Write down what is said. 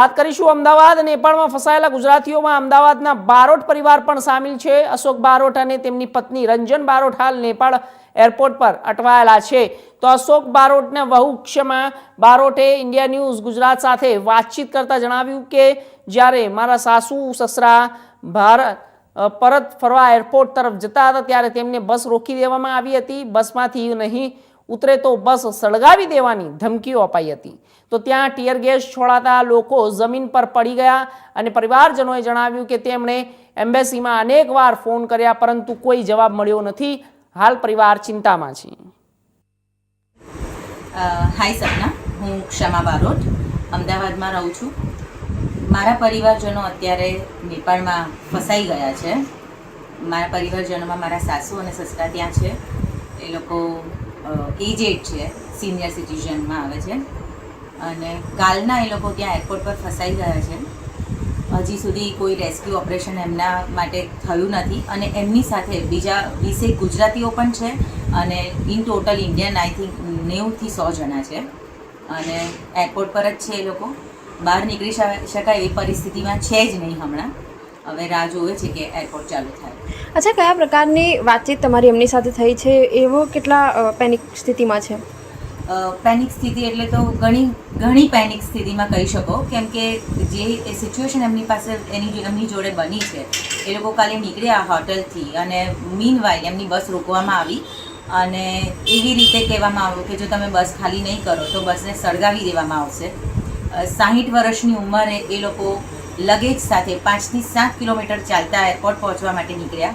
વાત કરીશું અમદાવાદ નેપાળમાં ફસાયેલા ગુજરાતીઓમાં અમદાવાદના બારોટ પરિવાર પણ સામેલ છે. અશોક બારોટ અને તેમની પત્ની રંજન બારોટ હાલ નેપાળ એરપોર્ટ પર અટવાયેલા છે. તો અશોક બારોટના વહુ ક્ષમા બારોટે ઇન્ડિયા ન્યૂઝ ગુજરાત સાથે વાતચીત કરતા જણાવ્યું કે, જ્યારે મારા સાસુ, સસરા ભારત પરત ફરવા એરપોર્ટ તરફ જતા હતા, ત્યારે તેમને બસ રોકી દેવામાં આવી હતી. બસમાંથી નહીં ઉતરે તો બસ સળગાવી દેવાની ધમકીઓ અપાઈ હતી. તો ત્યાં ટીયર ગેસ છોડાતા લોકો જમીન પર પડી ગયા અને પરિવારજનોએ જણાવ્યું કે તેમણે એમ્બેસીમાં અનેકવાર ફોન કર્યા, પરંતુ કોઈ જવાબ મળ્યો નથી. હાલ પરિવાર ચિંતામાં છે. હાય સપના, હું ક્ષમા બારોટ, અમદાવાદમાં રહું છું. મારા પરિવારજનો અત્યારે નેપાળમાં ફસાઈ ગયા છે. મારા પરિવારજનોમાં મારા સાસુ અને સસરા ત્યાં છે. એ લોકો એજેડ છે, સિનિયર સિટીઝનમાં આવે છે. અને કાલના એ લોકો ત્યાં એરપોર્ટ પર ફસાઈ ગયા છે. હજી સુધી કોઈ રેસ્ક્યુ ઓપરેશન એમના માટે થયું નથી. અને એમની સાથે બીજા વીસેક ગુજરાતીઓ પણ છે અને in total Indian I think નેવુંથી સો જણા છે. અને એરપોર્ટ પર જ છે એ લોકો. બહાર નીકળી શકાય એવી પરિસ્થિતિમાં છે જ નહીં હમણાં. હવે રાહ જોવે છે કે એરપોર્ટ ચાલુ થાય. અચ્છા કયા પ્રકારની વાતચીત તમારી એમની સાથે થઈ છે? એવો કેટલા પેનિક સ્થિતિમાં છે? પેનિક સ્થિતિ એટલે તો ઘણી ઘણી પેનિક સ્થિતિમાં કહી શકો. કેમ કે જે સિચ્યુએશન એમની પાસે એની એમની જોડે બની છે એ લોકો કાલે નીકળ્યા હોટલથી અને મીન એમની બસ રોકવામાં આવી અને એવી રીતે કહેવામાં આવ્યું કે જો તમે બસ ખાલી નહીં કરો તો બસને સળગાવી દેવામાં આવશે. સાહીઠ વર્ષની ઉંમરે એ લોકો લગેજ સાથે પાંચથી સાત કિલોમીટર ચાલતા એરપોર્ટ પહોંચવા માટે નીકળ્યા.